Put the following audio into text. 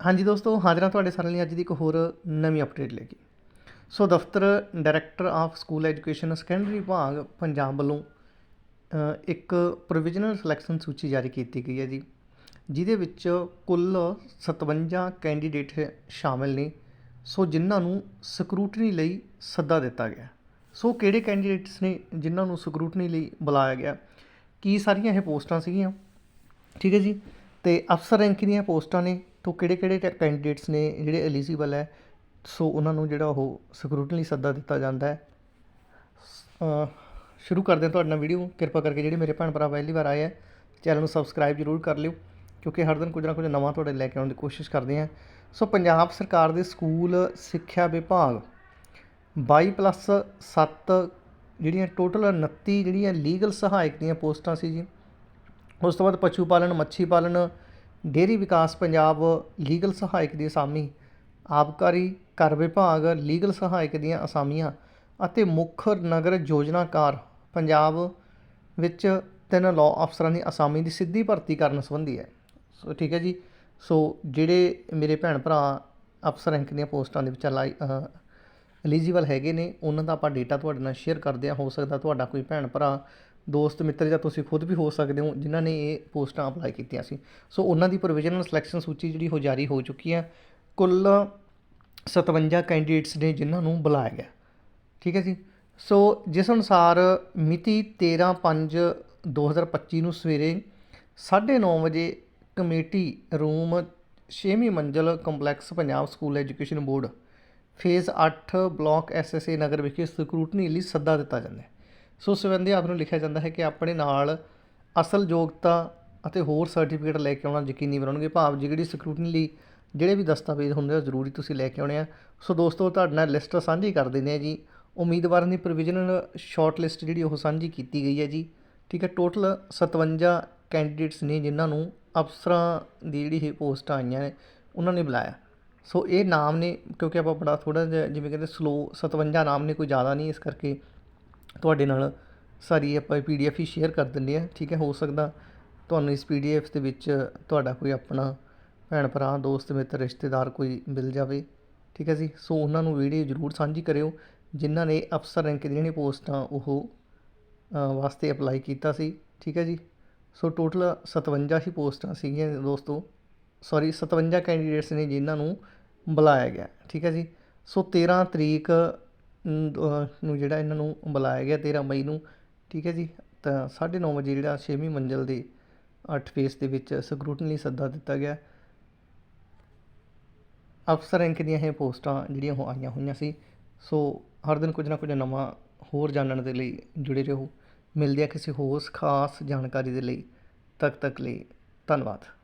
ਹਾਂਜੀ ਦੋਸਤੋ, ਹਾਜ਼ਰਾਂ ਤੁਹਾਡੇ ਸਾਰਿਆਂ ਲਈ ਅੱਜ ਦੀ ਇੱਕ ਹੋਰ ਨਵੀਂ ਅਪਡੇਟ ਲੈ ਕੇ। ਸੋ ਦਫ਼ਤਰ director of school education secondary ਵਿਭਾਗ ਪੰਜਾਬ ਵੱਲੋਂ ਇੱਕ ਪ੍ਰੋਵੀਜ਼ਨਲ ਸਿਲੈਕਸ਼ਨ ਸੂਚੀ ਜਾਰੀ ਕੀਤੀ ਗਈ ਹੈ ਜੀ, ਜਿਹਦੇ ਵਿੱਚ ਕੁੱਲ 57 ਕੈਂਡੀਡੇਟ ਸ਼ਾਮਿਲ ਨੇ। ਸੋ ਜਿਨ੍ਹਾਂ ਨੂੰ ਸਕਰੂਟਨੀ ਲਈ ਸੱਦਾ ਦਿੱਤਾ ਗਿਆ। ਸੋ ਕਿਹੜੇ ਕੈਂਡੀਡੇਟਸ ਨੇ ਜਿਨ੍ਹਾਂ ਨੂੰ ਸਕਰੂਟਨੀ ਲਈ ਬੁਲਾਇਆ ਗਿਆ? ਕੀ ਸਾਰੀਆਂ ਇਹ ਪੋਸਟਾਂ ਸੀਗੀਆਂ? ਠੀਕ ਹੈ ਜੀ, ਤੇ ਅਫਸਰ ਰੈਂਕ ਦੀਆਂ ਪੋਸਟਾਂ ਨੇ। ਤੋ ਕਿਹੜੇ ਕਿਹੜੇ ਕੈਂਡੀਡੇਟਸ ਨੇ ਜਿਹੜੇ ਐਲੀਜੀਬਲ ਹੈ? ਸੋ ਉਹਨਾਂ ਨੂੰ ਜਿਹੜਾ ਉਹ ਸਕਰੂਟਨੀ ਲਈ ਸੱਦਾ ਦਿੱਤਾ ਜਾਂਦਾ ਹੈ। ਸ਼ੁਰੂ ਕਰਦੇ ਹਾਂ ਤੁਹਾਡੇ ਨਾਲ ਵੀਡੀਓ ਕਿਰਪਾ ਕਰਕੇ ਜਿਹੜੇ ਮੇਰੇ ਭੈਣ ਭਰਾ ਪਹਿਲੀ ਵਾਰ ਆਏ ਹੈ, ਚੈਨਲ ਨੂੰ ਸਬਸਕ੍ਰਾਈਬ ਜ਼ਰੂਰ ਕਰ ਲਿਓ, ਕਿਉਂਕਿ ਹਰ ਦਿਨ ਕੁਝ ਨਾ ਕੁਝ ਨਵਾਂ ਤੁਹਾਡੇ ਲੈ ਕੇ ਆਉਣ ਦੀ ਕੋਸ਼ਿਸ਼ ਕਰਦੇ ਹਾਂ। ਸੋ ਪੰਜਾਬ ਸਰਕਾਰ ਦੇ ਸਕੂਲ ਸਿੱਖਿਆ ਵਿਭਾਗ 22 ਪਲੱਸ 7 ਜਿਹੜੀਆਂ ਟੋਟਲ 29 ਜਿਹੜੀਆਂ ਲੀਗਲ ਸਹਾਇਕ ਦੀਆਂ ਪੋਸਟਾਂ ਸੀ ਜੀ, ਉਸ ਤੋਂ ਬਾਅਦ ਪਸ਼ੂ ਪਾਲਣ, ਮੱਛੀ ਪਾਲਣ ਡੇਅਰੀ ਵਿਕਾਸ ਪੰਜਾਬ ਲੀਗਲ ਸਹਾਇਕ ਦੀ ਅਸਾਮੀ ਆਬਕਾਰੀ ਕਰ ਵਿਭਾਗ ਲੀਗਲ ਸਹਾਇਕ ਦੀਆਂ ਅਸਾਮੀਆਂ ਅਤੇ ਮੁੱਖ ਨਗਰ ਯੋਜਨਾਕਾਰ ਪੰਜਾਬ ਵਿੱਚ ਤਿੰਨ ਲਾਅ ਅਫਸਰਾਂ ਦੀ ਅਸਾਮੀ ਦੀ ਸਿੱਧੀ ਭਰਤੀ ਕਰਨ ਸੰਬੰਧੀ ਹੈ। ਸੋ ਠੀਕ ਹੈ ਜੀ। ਸੋ ਜਿਹੜੇ ਮੇਰੇ ਭੈਣ ਭਰਾ ਅਫਸਰ ਰੈਂਕ ਦੀਆਂ ਪੋਸਟਾਂ ਦੇ ਵਿੱਚ ਲਾਈ ਐਲੀਜੀਬਲ ਹੈਗੇ ਨੇ, ਉਹਨਾਂ ਦਾ ਆਪਾਂ ਡੇਟਾ ਤੁਹਾਡੇ ਨਾਲ ਸ਼ੇਅਰ ਕਰਦੇ ਹਾਂ। ਹੋ ਸਕਦਾ ਤੁਹਾਡਾ ਕੋਈ ਭੈਣ ਭਰਾ ਦੋਸਤ, ਮਿੱਤਰ ਜਾਂ ਤੁਸੀਂ ਖੁਦ ਵੀ ਹੋ ਸਕਦੇ ਹੋ, ਜਿਨ੍ਹਾਂ ਨੇ ਇਹ ਪੋਸਟਾਂ ਅਪਲਾਈ ਕੀਤੀਆਂ ਸੀ। ਸੋ ਉਹਨਾਂ ਦੀ ਪ੍ਰੋਵੀਜ਼ਨਲ ਸਿਲੈਕਸ਼ਨ ਸੂਚੀ ਜਿਹੜੀ ਉਹ ਜਾਰੀ ਹੋ ਚੁੱਕੀ ਹੈ। ਕੁੱਲ 57 ਕੈਂਡੀਡੇਟਸ ਨੇ ਜਿਨ੍ਹਾਂ ਨੂੰ ਬੁਲਾਇਆ ਗਿਆ। ਠੀਕ ਹੈ ਜੀ? ਸੋ ਜਿਸ ਅਨੁਸਾਰ ਮਿਤੀ 13/5/2025 ਨੂੰ ਸਵੇਰੇ 9:30 ਵਜੇ ਕਮੇਟੀ ਰੂਮ 6ਵੀਂ ਮੰਜ਼ਲ complex Punjab school education board, phase 8 block SSA ਨਗਰ ਵਿਖੇ ਸਕਰੂਟਨੀ ਲਈ ਸੱਦਾ ਦਿੱਤਾ ਜਾਂਦਾ ਹੈ। ਸੋ ਉਸ ਸੰਬੰਧੀ ਆਪ ਨੂੰ ਲਿਖਿਆ ਜਾਂਦਾ ਹੈ ਕਿ ਆਪਣੇ ਨਾਲ ਅਸਲ ਯੋਗਤਾ ਅਤੇ ਹੋਰ ਸਰਟੀਫਿਕੇਟ ਲੈ ਕੇ ਆਉਣਾ ਯਕੀਨੀ ਬਣਾਉਣਗੇ। ਭਾਵ ਜਿਹੜੀ ਸਕਰੂਟਨੀ ਲਈ ਜਿਹੜੇ ਵੀ ਦਸਤਾਵੇਜ਼ ਹੁੰਦੇ ਆ ਜ਼ਰੂਰੀ ਤੁਸੀਂ ਲੈ ਕੇ ਆਉਣੇ ਆ। ਸੋ ਦੋਸਤੋ, ਤੁਹਾਡੇ ਨਾਲ ਲਿਸਟ ਸਾਂਝੀ ਕਰ ਦਿੰਦੇ ਆ ਜੀ। ਉਮੀਦਵਾਰਾਂ ਦੀ ਪ੍ਰੋਵੀਜ਼ਨਲ ਸ਼ਾਰਟ ਲਿਸਟ ਜਿਹੜੀ ਉਹ ਸਾਂਝੀ ਕੀਤੀ ਗਈ ਹੈ ਜੀ। ਠੀਕ ਹੈ ਟੋਟਲ 57 ਕੈਂਡੀਡੇਟਸ ਨੇ ਜਿਨ੍ਹਾਂ ਨੂੰ ਅਫਸਰਾਂ ਦੀ ਜਿਹੜੀ ਇਹ ਪੋਸਟਾਂ ਆਈਆਂ ਨੇ, ਉਹਨਾਂ ਨੇ ਬੁਲਾਇਆ। ਸੋ ਇਹ ਨਾਮ ਨੇ, ਕਿਉਂਕਿ ਆਪਾਂ ਬੜਾ ਥੋੜਾ ਜਿਹਾ ਜਿਵੇਂ ਕਹਿੰਦੇ ਸਲੋ 57 ਨਾਮ ਨੇ, ਕੋਈ ਜ਼ਿਆਦਾ ਨਹੀਂ ਇਸ ਕਰਕੇ ਤੁਹਾਡੇ ਨਾਲ ਸਾਰੀ ਆਪਾਂ ਪੀ ਡੀ ਪੀਡੀਐਫ ਹੀ ਸ਼ੇਅਰ ਕਰ ਦਿੰਦੇ ਹਾਂ, ਠੀਕ ਹੈ? ਹੋ ਸਕਦਾ ਤੁਹਾਨੂੰ ਇਸ ਪੀ ਡੀ ਪੀਡੀਐਫ ਦੇ ਵਿੱਚ ਤੁਹਾਡਾ ਕੋਈ ਆਪਣਾ ਭੈਣ ਭਰਾ, ਦੋਸਤ, ਮਿੱਤਰ, ਰਿਸ਼ਤੇਦਾਰ ਕੋਈ ਮਿਲ ਜਾਵੇ, ਠੀਕ ਹੈ ਜੀ? ਸੋ ਉਹਨਾਂ ਨੂੰ ਵੀਡੀਓ ਜ਼ਰੂਰ ਸਾਂਝੀ ਕਰਿਓ, ਜਿਨ੍ਹਾਂ ਨੇ ਅਫਸਰ ਰੈਂਕ ਦੀਆਂ ਜਿਹੜੀਆਂ ਪੋਸਟਾਂ ਉਹ ਵਾਸਤੇ ਅਪਲਾਈ ਕੀਤਾ ਸੀ, ਠੀਕ ਹੈ ਜੀ? ਸੋ ਟੋਟਲ 57 ਹੀ ਪੋਸਟਾਂ ਸੀਗੀਆਂ ਦੋਸਤੋ ਸੌਰੀ 57 ਕੈਂਡੀਡੇਟਸ ਨੇ ਜਿਨ੍ਹਾਂ ਨੂੰ ਬੁਲਾਇਆ ਗਿਆ, ਠੀਕ ਹੈ ਜੀ? ਸੋ 13 ਤਰੀਕ ਨ- ਨੂੰ ਜਿਹੜਾ ਇਹਨਾਂ ਨੂੰ ਬੁਲਾਇਆ ਗਿਆ 13 ਮਈ ਨੂੰ, ਠੀਕ ਹੈ ਜੀ? ਤਾਂ 9:30 ਵਜੇ ਜਿਹੜਾ ਛੇਵੀਂ ਮੰਜ਼ਲ ਦੇ ਅੱਠ ਫੇਸ ਦੇ ਵਿੱਚ ਸਕਰੂਟਨੀ ਲਈ ਸੱਦਾ ਦਿੱਤਾ ਗਿਆ। ਅਫਸਰ ਰੈਂਕ ਦੀਆਂ ਇਹ ਪੋਸਟਾਂ ਜਿਹੜੀਆਂ ਉਹ ਆਈਆਂ ਹੋਈਆਂ ਸੀ। ਸੋ ਹਰ ਦਿਨ ਕੁਝ ਨਾ ਕੁਝ ਨਵਾਂ ਹੋਰ ਜਾਣਨ ਦੇ ਲਈ ਜੁੜੇ ਰਹੋ। ਮਿਲਦੇ ਆ ਕਿਸੇ ਹੋਰ ਖਾਸ ਜਾਣਕਾਰੀ ਦੇ ਲਈ। ਤੱਕ ਤੱਕ ਲਈ ਧੰਨਵਾਦ।